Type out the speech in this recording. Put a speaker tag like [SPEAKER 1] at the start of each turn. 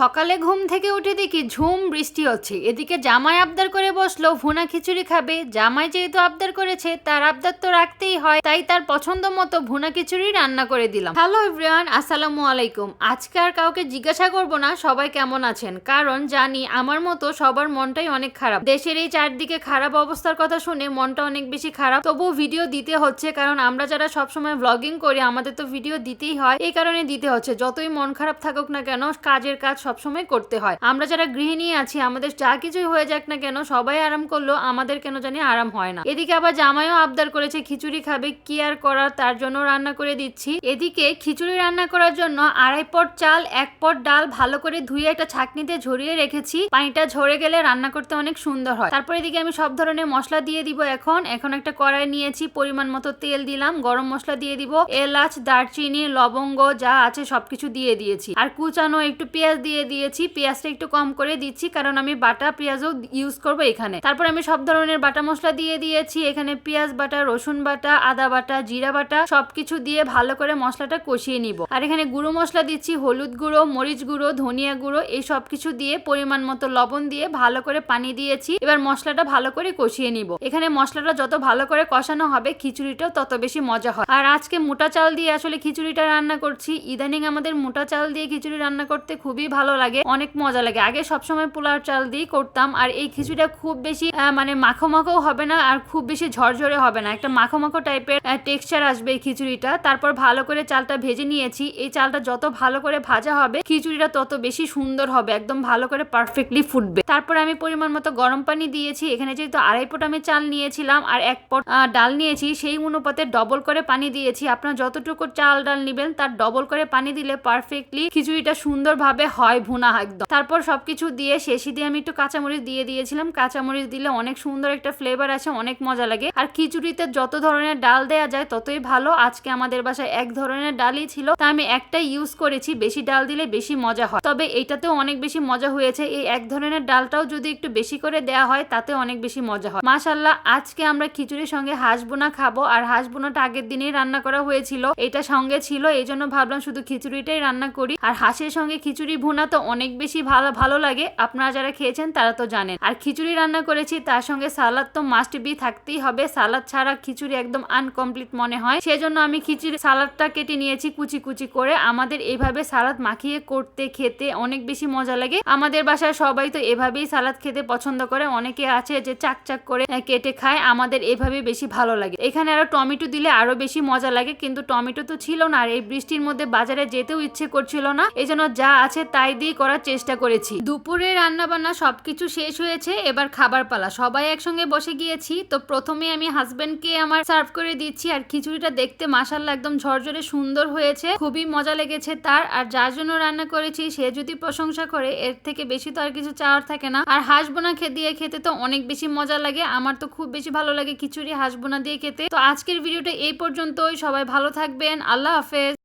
[SPEAKER 1] সকালে ঘুম থেকে উঠে দেখি ঝুম, বৃষ্টি হচ্ছে। এদিকে জামাই আবদার করে বসল, ভুনা খিচুড়ি খাবে। জামাই যেহেতু আবদার করেছে, তার আবদার তো রাখতেই হয়, তাই তার পছন্দ মতো ভুনা খিচুড়ি রান্না করে দিলাম। হ্যালো এভরিওয়ান, আসসালামু আলাইকুম। আজকে আর কাউকে জিজ্ঞাসা করব না, সবাই কেমন আছেন? কারণ জানি আমার মতো সবার মনটাই অনেক খারাপ। দেশের এই চারদিকে খারাপ অবস্থার কথা শুনে মনটা অনেক বেশি খারাপ। তবুও ভিডিও দিতে হচ্ছে, কারণ আমরা যারা সবসময় ব্লগিং করি, আমাদের তো ভিডিও দিতেই হয়। এই কারণে দিতে হচ্ছে। যতই মন খারাপ থাকুক না কেন, কাজের কাজ সবসময় করতে হয়। আমরা যারা গৃহিণী আছি, আমাদের যা কিছুই হয়ে যাক না কেন, সবাই আরাম করল আমাদের কেন জানি আরাম হয় না। এদিকে আবার জামাইও আবদার করেছে, খিচুড়ি খাবে, কি আর করার তার জন্য রান্না করে দিচ্ছি। এদিকে খিচুড়ি রান্না করার জন্য আড়াই পট চাল, এক পট ডাল ভালো করে ধুয়ে একটা ছাকনিতে ঝরিয়ে রেখেছি। পানিটা ঝরে গেলে রান্না করতে অনেক সুন্দর হয়। তারপর এদিকে আমি সব ধরনের মশলা দিয়ে দিব এখন। এখন একটা কড়াই নিয়েছি, পরিমাণ মতো তেল দিলাম, গরম মশলা দিয়ে দিব। এলাচ, দারচিনি, লবঙ্গ যা আছে সবকিছু দিয়ে দিয়েছি। আর কুচানো একটু পেঁয়াজ দিয়ে দিয়েছি, পেঁয়াজটা একটু কম করে দিচ্ছি, কারণ আমি বাটা পেঁয়াজও ইউজ করব এখানে। তারপর আমি সব ধরনের বাটা মশলা দিয়ে দিয়েছি, এখানে পেঁয়াজ বাটা, রসুন বাটা, আদা বাটা, জিরা বাটা, সবকিছু দিয়ে ভালো করে মশলাটা কষিয়ে নিব। আর এখানে গুঁড়ো মশলা দিচ্ছি, হলুদ গুঁড়ো, মরিচ গুঁড়ো, ধনিয়া গুঁড়ো, এই সব কিছু দিয়ে পরিমাণ মতো লবণ দিয়ে ভালো করে পানি দিয়েছি। এবার মশলাটা ভালো করে কষিয়ে নিব। এখানে মশলাটা যত ভালো করে কষানো হবে, খিচুড়িটাও তত বেশি মজা হয়। আর আজকে মোটা চাল দিয়ে আসলে খিচুড়িটা রান্না করছি। ইদানিং আমাদের মোটা চাল দিয়ে খিচুড়ি রান্না করতে খুবই ভালো লাগে, অনেক মজা লাগে। আগে সবসময় পোলার চাল দিয়ে করতাম, আর এই খিচুড়িটা খুব বেশি মানে মাখো মাখো হবে না, আর খুব বেশি ঝরঝরে হবে না। একটা মাখো মাখো টাইপের টেক্সচার আসবে এই খিচুড়িটা। তারপর ভালো করে চালটা ভেজে নিয়েছি। এই চালটা যত ভালো করে ভাজা হবে, খিচুড়িটা তত বেশি সুন্দর হবে, একদম ভালো করে পারফেক্টলি ফুটবে। তারপর আমি পরিমাণ মতো গরম পানি দিয়েছি। এখানে যেহেতু আড়াই পট আমি চাল নিয়েছিলাম, আর এক পট ডাল নিয়েছি, সেই অনুপাতে ডবল করে পানি দিয়েছি। আপনার যতটুকু চাল ডাল নেবেন, তার ডবল করে পানি দিলে পারফেক্টলি খিচুড়িটা সুন্দরভাবে হয়। ভুনা একদম। তারপর সবকিছু দিয়ে শেষে দিয়ে আমি একটু কাঁচামরিচ দিয়ে দিয়েছিলাম। কাঁচামরিচ দিলে অনেক সুন্দর একটা ফ্লেভার আছে অনেক মজা লাগে। আর খিচুড়িতে যত ধরনের ডাল দেওয়া যায় ততই ভালো। আজকে আমাদের বাসায় এক ধরনের ডালই ছিল। তা আমি একটাই ইউজ করেছি, বেশি ডাল দিলে বেশি মজা হয়। তবে এটাতেও অনেক বেশি মজা হয়েছে। এই এক ধরনের ডালটাও যদি একটু বেশি করে দেওয়া হয়, তাতে অনেক বেশি মজা হয়। মাশাল্লাহ আজকে আমরা খিচুড়ির সঙ্গে হাঁস বোনা খাব। আর হাঁস বোনাটা আগের দিনেই রান্না করা হয়েছিল। এটা সঙ্গে ছিল এই জন্য ভাবলাম শুধু খিচুড়িটাই রান্না করি। আর হাঁসের সঙ্গে খিচুড়ি ভুনা তো অনেক বেশি ভালো ভালো লাগে। আপনারা যারা খেয়েছেন তারা তো জানেন। আর খিচুড়ি রান্না করেছি, তার সঙ্গে সালাদ তো মাস্ট বি থাকতেই হবে। সালাদ ছাড়া খিচুড়ি একদম আনকমপ্লিট মনে হয়। সেজন্য আমি খিচুড়ি সালাদটা কেটে নিয়েছি কুচি কুচি করে। আমাদের এইভাবে সালাদ মাখিয়ে করতে, খেতে অনেক বেশি মজা লাগে। আমাদের বাসায় সবাই তো এভাবেই সালাদ খেতে পছন্দ করে। অনেকে আছে যে চাক চাক করে কেটে খায়। আমাদের এভাবে বেশি ভালো লাগে। এখানে আরও টমেটো দিলে আরও বেশি মজা লাগে। কিন্তু টমেটো তো ছিল না। আর এই বৃষ্টির মধ্যে বাজারে যেতেও ইচ্ছে করছিল না। এই জন্য যা আছে তাই দিয়ে করার চেষ্টা করেছি। দুপুরে রান্না বান্না সবকিছু শেষ হয়েছে, এবার খাবার পালা। সবাই একসঙ্গে বসে গিয়েছি, তো প্রথমে আমি হাজবেন্ডকে আমার সার্ভ করে দিচ্ছি, আর খিচুড়িটা দেখতে মাসাল্লা একদম ঝরঝরে সুন্দর হয়েছে, খুবই মজা লেগেছে তার, আর যার জন্য রান্না করেছি সে যদি প্রশংসা করে, এর থেকে বেশি তো আর কিছু চাওয়ার থাকে না। আর হাঁস বোনা খে, দিয়ে খেতে তো অনেক বেশি মজা লাগে, আমার তো খুব বেশি ভালো লাগে খিচুড়ি হাঁস বোনা দিয়ে খেতে। তো আজকের ভিডিওটা এই পর্যন্তই, সবাই ভালো থাকবেন, আল্লাহ হাফেজ।